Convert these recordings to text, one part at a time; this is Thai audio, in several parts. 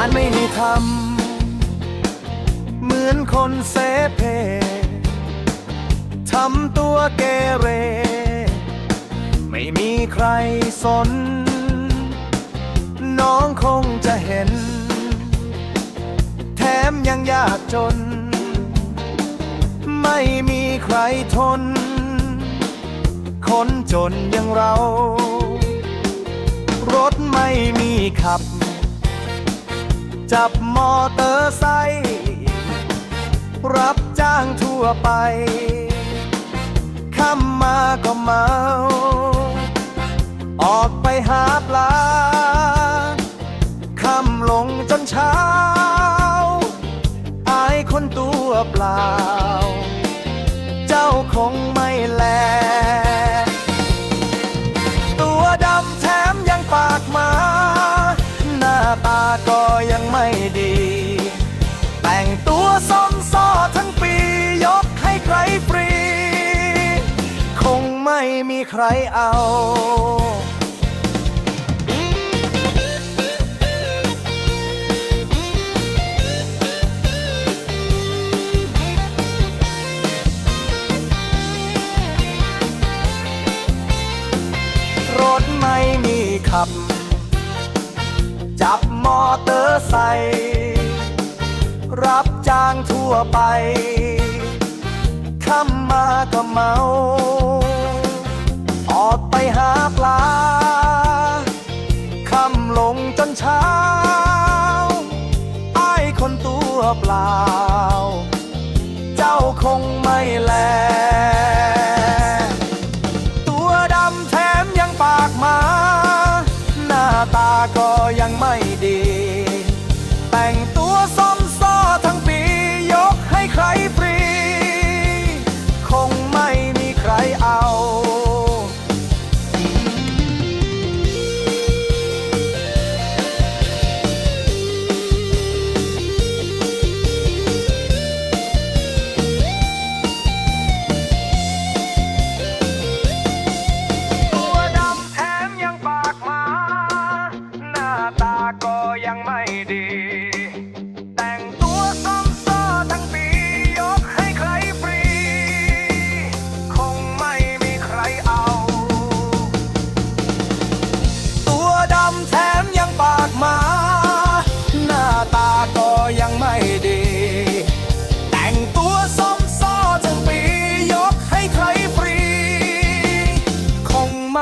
านไม่ให้ทำ เหมือนคนเซเพทำตัวเกเร ไม่มีใครสน น้องคงจะเห็น แถมยังยากจน ไม่มีใครทน คนจนอย่างเรา รถไม่มีขับ จับมอเตอร์ไซค์รับจ้างทั่วไปค่ำมาก็เมา ออกไปหาปลาค่ำลงจนเช้า อายคนตัวเปล่า ใครเอารถไม่มีขับ จับมอเตอร์ไซค์รับจ้างทั่วไปค่ำมาก็เมา ออกไปหาปลาค่ำลงจนเช้าไอ้คนตัวเปล่า เจ้าคงไม่แล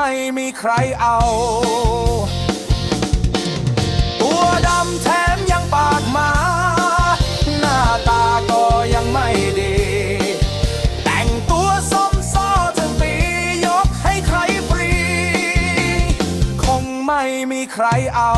ไม่มีใครเอา ตัวดำแถมยังปากหมา หน้าตาก็ยังไม่ดี แต่งตัวซ้อมซ้อถึงปียกให้ใครฟรี คงไม่มีใครเอา